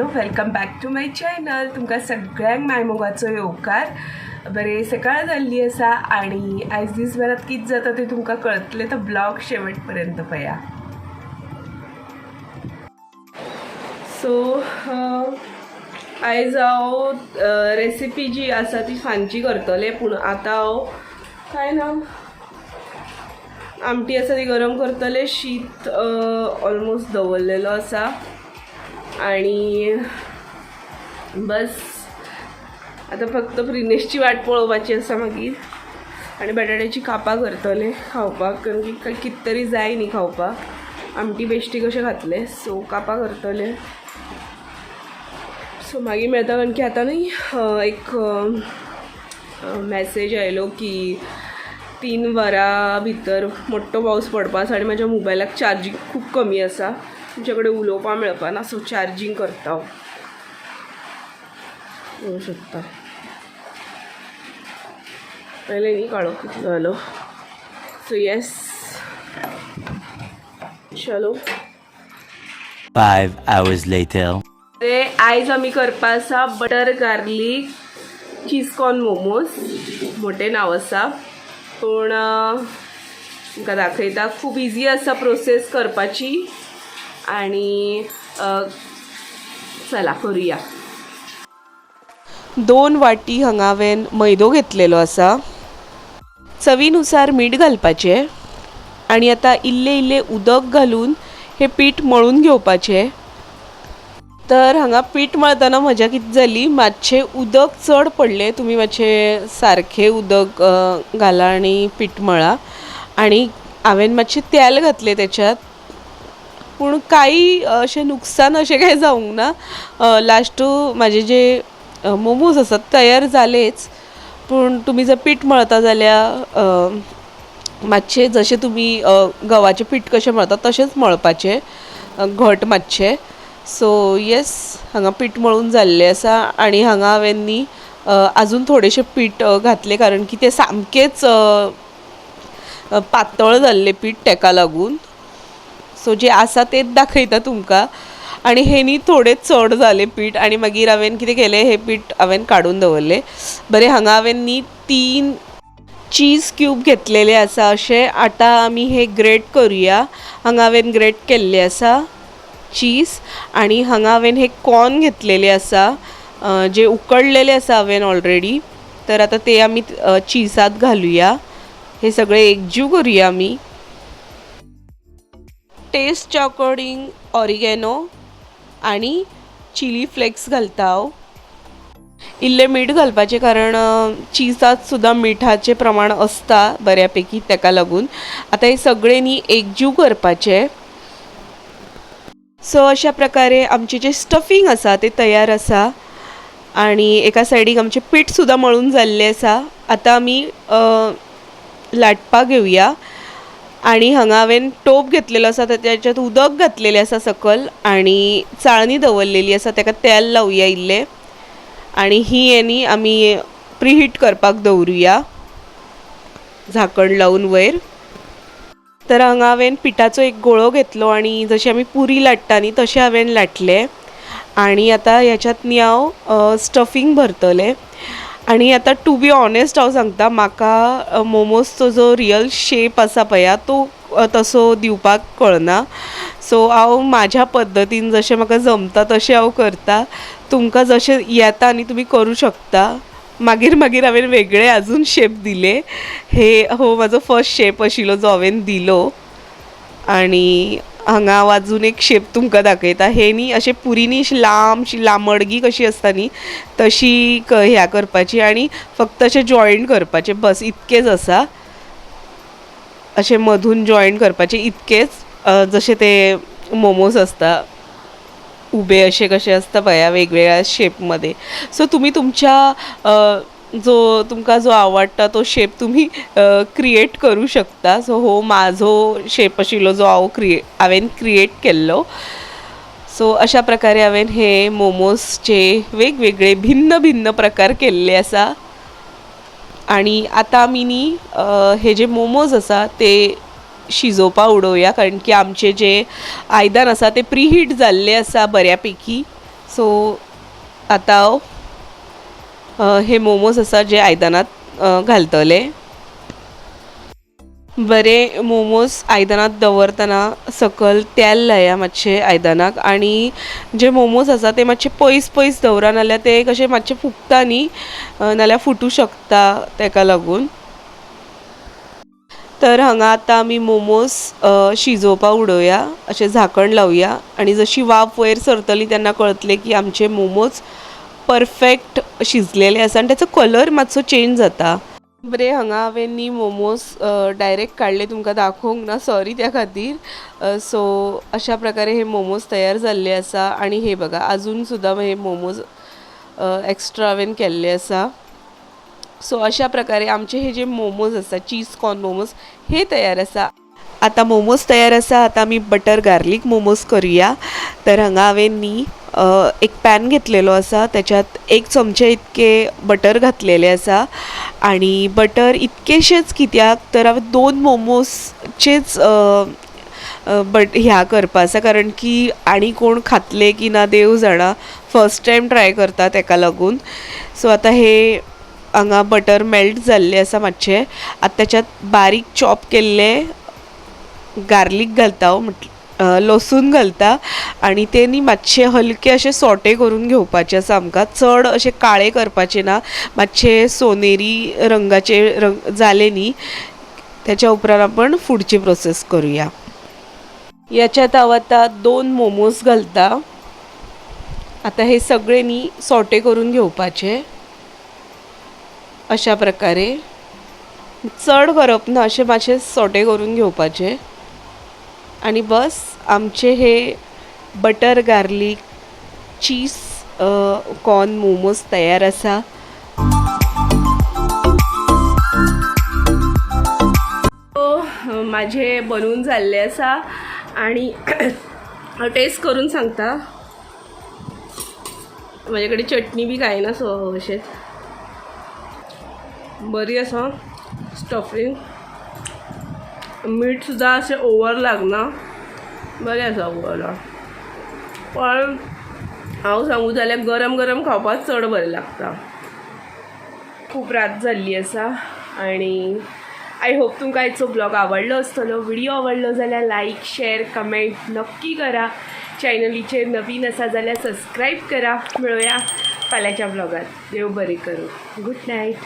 मित्रांनो welcome back to my channel तुमकां सगळ्यांक मायमोगाचो येवकार. बरे सकाळ जाल्ली आसा आणि आयज दिसभरात कितें जाता तें तुमकां कळतले तर ब्लॉग शेवट पर्यंत पळया सो आयज हांव रेसिपी जी आसा ती सांजची करतलें पूण आतां हांव काय ना आमटी आसा ती गरम करतले शीत ऑलमोस्ट दवरलेलो आसा. आणि बस. आता फक्त प्रिनेशची वाट पळोवपाची आसा मागीर आनी बटाट्याची कापां करतले खावपाक कारण की काय कित तरी जाय न्ही खावपाक आमटी बेश्टी कशें घातले? सो कापां करतले सो मागीर मेळटा कारण की आतां न्ही एक मॅसेज आयलो की तीन वरां भितर मोठो पावस पडपास आणि आनी मोबायलाक चार्जींग खूब कमी आसा तुमचे उलोवपा मेळपाना सो चार्जींग करता. हांव पळोवं शकता. पयलें न्ही काळो कितलो जालो सो येस चलो. Five hours later. ते आयज आमी करपा आसा butter garlic cheese corn momos मोठें नांव आसा पूण तुमकां दाखयता खूब इजी आसा प्रोसेस करपाची. आनी चला करूया. दोन वाटी हांगा हांवें मैदो घेतलेलो आसा चवीनुसार मीठ घालपाचें आनी आतां इल्लें इल्लें उदक घालून हें पीठ मळून घेवपाचें. तर हांगा पीठ मळतना मजा कितें जाली? मातशें उदक चड पडलें. तुमी मातशें सारकें उदक घाला आनी पीठ मळा. आनी हांवें मातशें तेल घातलें तेच्यात पूण कांय अशें नुकसान अशें कांय जावंक ना. लास्ट म्हाजे जे मोमोज आसात तयार जालेच पूण तुमी जर पीठ मळता जाल्यार मातशें जशें तुमी गव्हाचें पीठ कशें मळता तशेंच मळपाचें घट मातशें. सो येस हांगा पीठ मळून जाल्लें आसा आनी हांगा हांवें न्ही अजून आजून थोडेशें पीठ घातलें. कारण की तें सामकेंच पातळ जाल्लें पीठ तेका लागून. सो जें आसा तेंच दाखयता तुमकां. आनी हे न्ही थोडें चड जालें पीठ आनी मागीर हांवें कितें केलें हें पीठ हांवें काडून दवरलें. बरें हांगा हांवें न्ही तीन चीज क्यूब घेतलेले आसा. अशें आतां आमी हे ग्रेट करुया. हांगा हांवें ग्रेट केल्ले आसा चीज. आनी हांगा हांवें हे कॉर्न घेतलेले आसा जे उकडलेले आसा हांवें ऑलरेडी. तर आतां ते आमी चिजात घालुया. हे सगळें एकजीव करुया आमी टेस्टच्या अकॉर्डिंग ऑरिगॅनो आनी चिली फ्लेक्स घालता हांव इल्लें मीठ घालपाचें कारण अ, सुद्दां मिठाचें प्रमाण आसता बऱ्यापैकी तेका लागून. आतां हे सगळें न्ही एकजीव करपाचें. सो अशा प्रकारे आमचें जें स्टफींग आसा तें तयार आसा आनी एका सायडीक आमचें पीठ सुद्दां मळून जाल्लें आसा आतां आमी लाटपाक घेवया आनी हांगा हांवें टोप घेतलेलो आसा त्याच्यात उदक घातलेलें आसा सकयल आनी चाळणी दवरलेली आसा ताका तेल लावया इल्लें. आनी ही हे आमी प्रिहीट करपाक दवरुया झाकण लावून वयर. तर हांगा हांवें पिठाचो एक गोळो घेतलो आनी जशी आमी पुरी लाट्टा न्ही तशें हांवें लाटलें. आनी आतां ह्याच्यात न्ही हांव स्टफींग भरतलें. आनी आतां टू बी ऑनेस्ट हांव सांगता म्हाका मोमोजचो जो रियल शेप आसा पळया तो तसो दिवपाक कळना. सो हांव म्हाज्या पद्दतीन जशें म्हाका जमता तशें हांव करता. तुमकां जशें येता आनी तुमी करूं शकता. मागीर मागीर हांवें वेगळे आजून शेप दिले. हे हो म्हाजो फर्स्ट शेप आशिल्लो जो हांवें दिलो. आनी हांगा वाजून एक शेप तुमकां दाखयता. हे न्ही अशें पुरीनी अशी लांबशी लांबडगी कशी आसता न्ही तशी ह्या करपाची आनी फक्त अशें जॉयंट करपाचें. बस इतकेंच आसा अशें मधून जॉयंट करपाचें इतकेंच. जशें ते मोमोज आसता उबे असे कसे असतं पळया वेगवेगळ्या शेपमध्ये सो तुम्ही तुमच्या जो तुमकां जो आवडटा तो शेप तुम्ही क्रिएट करू शकता. सो हो म्हाजो शेप आशिल्लो जो हांव क्रिए हांवें क्रिएट केल्लो. सो अशा प्रकारे हांवें हे मोमोजचे वेगवेगळे भिन्न भिन्न प्रकार केल्ले आसा. आणि आता आमी न्ही हे जे मोमोज आसा ते शिजोवपा उडोवया कारण की आमचे जे आयदन आसा ते प्री हीट जाल्ले आसा बऱ्यापैकी. सो आतां हांव हे मोमोज आसा जे आयदनांत घालतले. बरे मोमोज आयदनांत दवरतना सकयल तेल लाया मातशें आयदनाक आनी जे मोमोज आसा ते मातशे पयस पयस दवरा नाल्यार ते कशें मातशे फुगता न्ही अ, नाल्यार फुटूं शकता तेका लागून. तर हांगा आतां आमी मोमोज शिजोवपा उडोवया अशें झाकण लावया. आनी जशी वाफ वयर सरतली तेन्ना कळतले की आमचे मोमोज परफेक्ट शिजलेले आसा आनी ताचो कलर मातसो चेंज जाता बरे हांगा हांवें न्ही मोमोज डायरेक्ट काडले तुमकां दाखोवंक ना सॉरी त्या खातीर. सो अशा प्रकारे हे मोमोज तयार जाल्ले आसा आनी हे बघा अजून सुद्दां हे मोमोज एक्स्ट्रा हांवें केल्ले आसा सो अशा प्रकारे आमचे हे जे मोमोज आसा चीज कॉर्न मोमोज हे तयार आसा आतां मोमोज तयार आसा आतां आमी बटर गार्लीक मोमोज करुया. तर हांगा हांवें न्ही एक पॅन घेतलेलो आसा त्याच्यात एक चमचे इतके बटर घातलेले आसा आणि बटर इतकेशेच कित्याक तर हांवें दोन मोमोजचेच बट ह्या करपा आसा कारण की आनी कोण खातले की ना देव जाणा फर्स्ट टायम ट्राय करता तेका लागून. सो आतां हे हांगा बटर मेल्ट जाल्ले आसा मातशे. आतां त्याच्यात बारीक चॉप केल्ले गार्लीक घालता हांव म्हट लसूण घालता आनी ते न्ही मातशे हलके अशे सोटे करून घेवपाचे आसा आमकां. चड अशे काळे करपाचे ना मातशे सोनेरी रंगाचे रंग जाले न्ही त्याच्या उपरांत आपण फुडची प्रोसेस करूया. याच्यात हांव आतां दोन मोमोज घालता. आतां हे सगळे न्ही सोटे करून घेवपाचे. अशा प्रकारे. चड करप ना असे मातशे सोटे करून घेवपाचे. आनी बस आमचे हे butter garlic cheese corn momos तयार आसा सो हो, माझे बनवून जाल्ले आसा आणि हांव टेस्ट करून सांगता. म्हजे कडेन चटणी बी कांय ना सो अशेंच बरी आसा स्टफिंग मीठ सुद्दां अशें ओवर लागना बरें आसा ओवरऑल पण हांव सांगू जाल्यार गरम गरम खावपाक चड बरें लागता. खूब रात जाल्ली आसा आनी आय होप तुमकां आयचो ब्लॉग आवडलो आसतलो व्हिडिओ आवडलो जाल्यार लायक शेअर कमेंट नक्की करा. चॅनलीचेर नवीन आसा जाल्यार सबस्क्राईब करा. मिळूया फाल्यांच्या ब्लॉगात देव बरें करूं. Good night